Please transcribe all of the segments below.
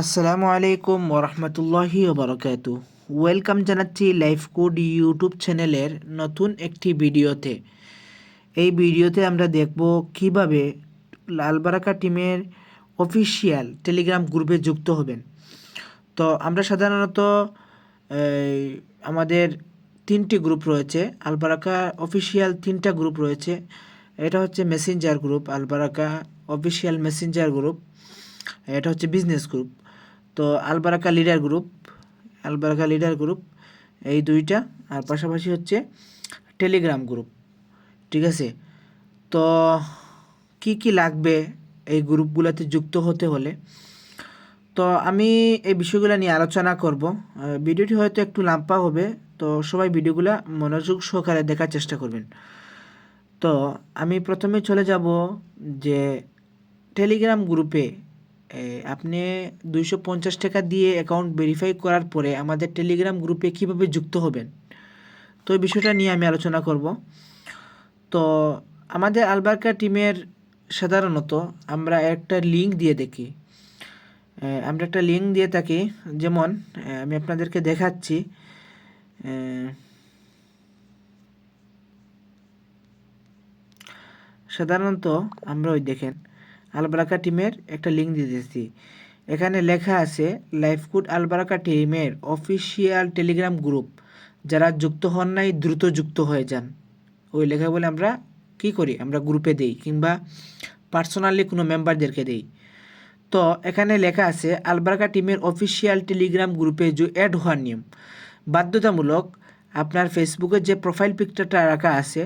আসসালামু আলাইকুম ওরহমতুল্লাহি ওবরকাত ওয়েলকাম জানাচ্ছি লাইফ কোড ইউটিউব চ্যানেলের নতুন একটি ভিডিওতে। এই ভিডিওতে আমরা দেখব কীভাবে লালবারাকা টিমের অফিসিয়াল টেলিগ্রাম গ্রুপে যুক্ত হবেন। তো আমরা সাধারণত আমাদের তিনটি গ্রুপ রয়েছে। আলবারাকা অফিসিয়াল তিনটা গ্রুপ রয়েছে। এটা হচ্ছে messenger group, Albaraka official messenger group. এটা হচ্ছে বিজনেস গ্রুপ তো Albaraka leader group Albaraka leader group এই দুইটা, আর পাশাপাশি হচ্ছে টেলিগ্রাম গ্রুপ ঠিক আছে? তো কি কি লাগবে এই গ্রুপগুলোতে যুক্ত হতে হলে? তো আমি এই বিষয়গুলো নিয়ে আলোচনা করব। ভিডিওটি হয়তো একটু লাম্পা হবে, তো সবাই ভিডিওগুলো মনোযোগ সহকারে দেখার চেষ্টা করবেন। তো আমি প্রথমে চলে যাব যে টেলিগ্রাম গ্রুপে আপনি দুইশো পঞ্চাশ টাকা দিয়ে অ্যাকাউন্ট ভেরিফাই করার পরে আমাদের টেলিগ্রাম গ্রুপে কীভাবে যুক্ত হবেন? তো এই বিষয়টা নিয়ে আমি আলোচনা করব। তো আমাদের আলবার্কা টিমের সাধারণত আমরা একটা লিঙ্ক দিয়ে দেখি। আমরা একটা লিঙ্ক দিয়ে থাকি। যেমন আমি আপনাদেরকে দেখাচ্ছি। সাধারণত আমরা ওই দেখেন। আলবারাকা টিমের একটা লিঙ্ক দিয়ে দিয়েছি। এখানে লেখা আছে লাইফকুড আলবারাকা টিমের অফিসিয়াল টেলিগ্রাম গ্রুপ। যারা যুক্ত হন নাই, দ্রুত যুক্ত হয়ে যান। ওই লেখা বলে আমরা কি করি? আমরা গ্রুপে দেই কিংবা পার্সোনালি কোনো মেম্বারদেরকে দেই। তো এখানে লেখা আছে, আলবারাকা টিমের অফিসিয়াল টেলিগ্রাম গ্রুপে যে অ্যাড হওয়ার নিয়ম। বাধ্যতামূলক আপনার ফেসবুকে যে প্রোফাইল পিকচারটা রাখা আছে,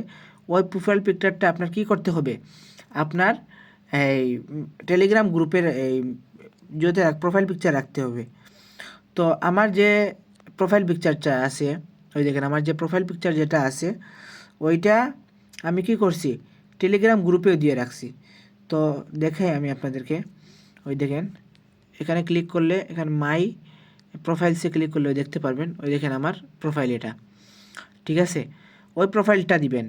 ওই প্রোফাইল পিকচারটা আপনার কি করতে হবে? আপনার এই টেলিগ্রাম গ্রুপের এই যদি প্রোফাইল পিকচার রাখতে হবে। তো আমার যে প্রোফাইল পিকচারটা আছে, ওই দেখেন আমার যে প্রোফাইল পিকচার যেটা আছে, ওইটা আমি কি করছি? টেলিগ্রাম গ্রুপেও দিয়ে রাখছি। তো দেখাই আমি আপনাদেরকে। ওই দেখেন, এখানে ক্লিক করলে, এখানে মাই প্রোফাইলসে ক্লিক করলে দেখতে পারবেন। ওই দেখেন আমার প্রোফাইল এটা। ঠিক আছে? ওই প্রোফাইলটা দিবেন।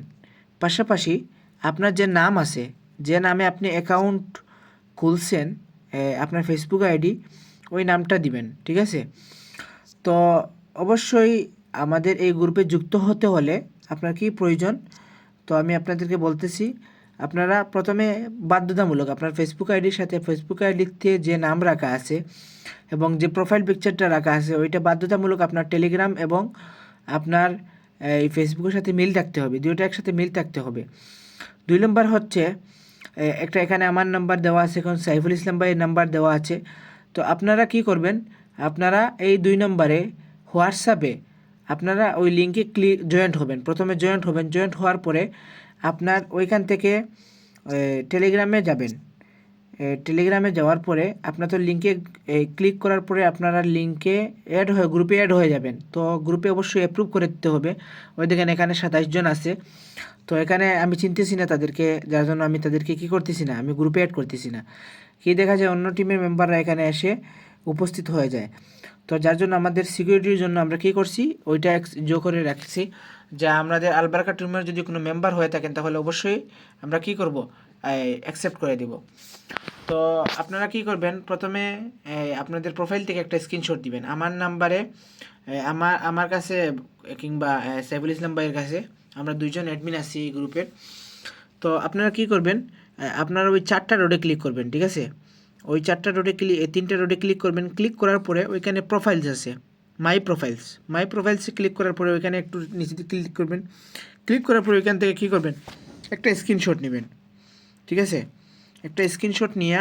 পাশাপাশি আপনার যে নাম আছে যে নামে আপনি অ্যাকাউন্ট খুলছেন আপনার ফেসবুক আইডি ওই নামটা দিবেন, ঠিক আছে? তো অবশ্যই আমাদের এই গ্রুপে যুক্ত হতে হলে আপনার কি প্রয়োজন? তো আমি আপনাদেরকে বলতেছি, আপনারা প্রথমে বাধ্যতামূলক আপনার ফেসবুক আইডির সাথে ফেসবুক আইডিতে যে নাম রাখা আছে এবং যে প্রোফাইল পিকচারটা রাখা আছে, ওইটা বাধ্যতামূলক আপনার টেলিগ্রাম এবং আপনার, এই ফেসবুকের সাথে মিল থাকতে হবে। দুইটা একসাথে মিল থাকতে হবে। দুই নম্বর হচ্ছে একটা এখানে আমার নাম্বার দেওয়া আছে, এখন সাইফুল ইসলাম ভাইয়ের নাম্বার দেওয়া আছে। তো আপনারা কি করবেন, আপনারা এই দুই নম্বরে হোয়াটসঅ্যাপে আপনারা ওই লিঙ্কে ক্লিক জয়েন্ট হবেন। প্রথমে জয়েন্ট হবেন জয়েন্ট হওয়ার পরে আপনার ওইখান থেকে টেলিগ্রামে যাবেন। টেলিগ্রামে যাওয়ার পরে আপনার তো লিঙ্কে ক্লিক করার পরে আপনারা লিঙ্কে অ্যাড হয়ে গ্রুপে অ্যাড হয়ে যাবেন। তো গ্রুপে অবশ্যই অ্যাপ্রুভ করে দিতে হবে। ওই দেখেন এখানে সাতাইশ জন আছে। তো এখানে আমি চিনতেছি না তাদেরকে, যার জন্য আমি তাদেরকে কি করতেছি না, আমি গ্রুপে অ্যাড করতেছি না। কি দেখা যায়, অন্য টিমের মেম্বাররা এখানে এসে উপস্থিত হয়ে যায়। তো যার জন্য আমাদের সিকিউরিটির জন্য আমরা কি করছি, ওইটা যোগ করে রাখছি। যে আমাদের আলবার্কা টিমের যদি কোনো মেম্বার হয়ে থাকেন, তাহলে অবশ্যই আমরা কি করব? অ্যাকসেপ্ট করে দিব। তো আপনারা কি করবেন? প্রথমে আপনাদের প্রোফাইল থেকে একটা স্ক্রিনশট দিবেন। আমার নাম্বারে আমার আমার কাছে কিংবা সাইফুল ইসলাম ভাইয়ের কাছে আমরা দুইজন অ্যাডমিন আছি এই গ্রুপের তো আপনারা কি করবেন? আপনারা ওই চারটা রোডে ক্লিক করবেন, ঠিক আছে? ওই চারটা রোডে ক্লিক তিনটা রোডে ক্লিক করবেন। ক্লিক করার পরে ওইখানে প্রোফাইলস আছে। মাই প্রোফাইলস মাই প্রোফাইলসে ক্লিক করার পরে ওইখানে একটু নিচে ক্লিক করবেন। ক্লিক করার পরে ওইখান থেকে কী করবেন? একটা স্ক্রিনশট নেবেন। ঠিক আছে? একটা স্ক্রিনশট নিয়ে,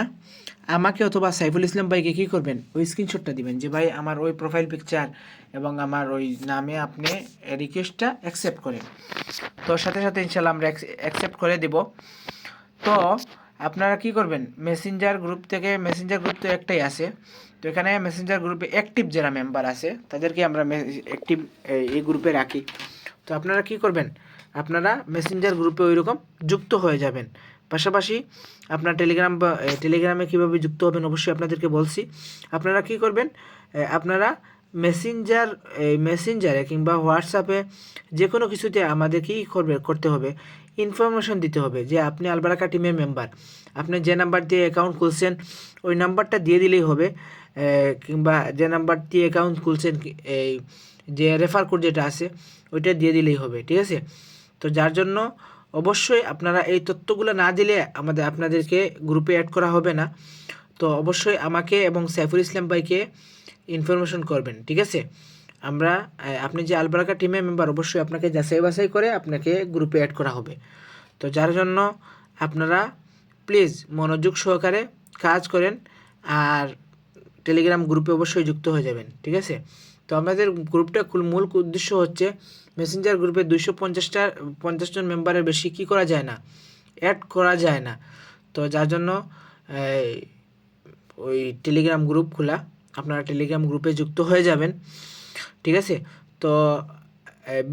আমাকে অথবা সাইফুল ইসলাম ভাইকে কী করবেন? ওই স্ক্রিনশটটা দিবেন যে, ভাই, আমার ওই প্রোফাইল পিকচার এবং আমার ওই নামে আপনি রিকোয়েস্টটা অ্যাকসেপ্ট করেন। তো সাথে সাথে ইনশাল্লাহ আমরা অ্যাকসেপ্ট করে দেব। তো আপনারা কি করবেন? মেসেঞ্জার গ্রুপ থেকে মেসেঞ্জার গ্রুপ তো একটাই আছে। তো এখানে মেসেঞ্জার গ্রুপে অ্যাক্টিভ যারা মেম্বার আছে, তাদেরকে আমরা অ্যাক্টিভ এই গ্রুপে রাখি। তো আপনারা কি করবেন? আপনারা মেসেঞ্জার গ্রুপে ওই রকম যুক্ত হয়ে যাবেন। পাশাপাশি আপনার টেলিগ্রাম বা টেলিগ্রামে কীভাবে যুক্ত হবেন অবশ্যই আপনাদেরকে বলছি। আপনারা কি করবেন? আপনারা মেসেঞ্জার এই মেসেঞ্জারে কিংবা হোয়াটসঅ্যাপে যে কোনো কিছুতে আমাদের কী করবে, করতে হবে? ইনফরমেশন দিতে হবে যে আপনি আলবারাকা টিমের মেম্বার আপনি যে নাম্বার দিয়ে অ্যাকাউন্ট খুলছেন, ওই নাম্বারটা দিয়ে দিলেই হবে। কিংবা যে নাম্বার দিয়ে অ্যাকাউন্ট খুলছেন এই যে রেফার কোড যেটা আছে, ওইটা দিয়ে দিলেই হবে, ঠিক আছে? তো যার জন্য অবশ্যই আপনারা এই তথ্যগুলো না দিলে আমাদের আপনাদেরকে গ্রুপে অ্যাড করা হবে না। তো অবশ্যই আমাকে এবং সাইফুল ইসলাম ভাইকে ইনফরমেশন করবেন, ঠিক আছে? আমরা আপনি যে আলবারাকা টিমের মেম্বার অবশ্যই আপনাকে যাচাই বাছাই করে আপনাকে গ্রুপে অ্যাড করা হবে। তো যার জন্য আপনারা প্লিজ মনোযোগ সহকারে কাজ করেন আর টেলিগ্রাম গ্রুপে অবশ্যই যুক্ত হয়ে যাবেন, ঠিক আছে? তো আমাদের গ্রুপটা মূল উদ্দেশ্য হচ্ছে মেসেঞ্জার গ্রুপে দুইশো পঞ্চাশটা পঞ্চাশ জন মেম্বারের বেশি কী করা যায় না? অ্যাড করা যায় না। তো যার জন্য ওই টেলিগ্রাম গ্রুপ খোলা, আপনারা টেলিগ্রাম গ্রুপে যুক্ত হয়ে যাবেন। ঠিক আছে? তো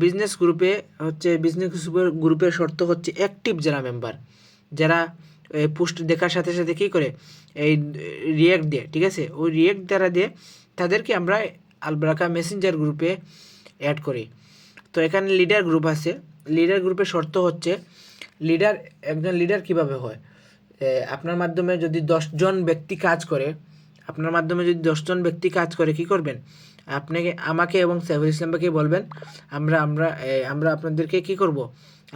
বিজনেস গ্রুপে হচ্ছে বিজনেস গ্রুপের গ্রুপের শর্ত হচ্ছে অ্যাক্টিভ যারা মেম্বার যারা পোস্ট দেখার সাথে সাথে কী করে? এই রিয়েক্ট দিয়ে, ঠিক আছে? ওই রিয়েক্ট দ্বারা দিয়ে তাদেরকে আমরা আলব্রাকা মেসেঞ্জার গ্রুপে অ্যাড করি। তো এখানে লিডার গ্রুপ আছে। লিডার গ্রুপের শর্ত হচ্ছে লিডার একজন লিডার কীভাবে হয়? আপনার মাধ্যমে যদি দশজন ব্যক্তি কাজ করে, আপনার মাধ্যমে যদি দশজন ব্যক্তি কাজ করে, কি করবেন? আপনাকে আমাকে এবং সাইফুল ইসলামকে বলবেন, আমরা আমরা আমরা আপনাদেরকে কি করব?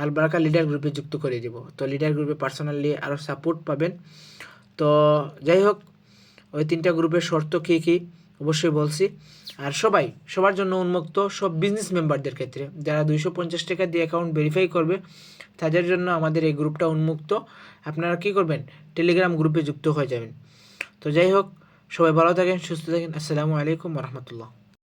আলবারাকা লিডার গ্রুপে যুক্ত করে দেব। তো লিডার গ্রুপে পার্সোনালি আরও সাপোর্ট পাবেন। তো যাই হোক, ওই তিনটা গ্রুপের শর্ত কী কী? অবশ্যই বলছি। আর সবাই, সবার জন্য উন্মুক্ত সব বিজনেস মেম্বারদের ক্ষেত্রে। যারা দুইশো পঞ্চাশ টাকা দিয়ে অ্যাকাউন্ট ভেরিফাই করবে, তাদের জন্য আমাদের এই গ্রুপটা উন্মুক্ত। আপনারা কী করবেন? টেলিগ্রাম গ্রুপে যুক্ত হয়ে যাবেন। তো যাই হোক, সবাই ভালো থাকেন, সুস্থ থাকেন। আসসালামু আলাইকুম রহমতুল্লাহ।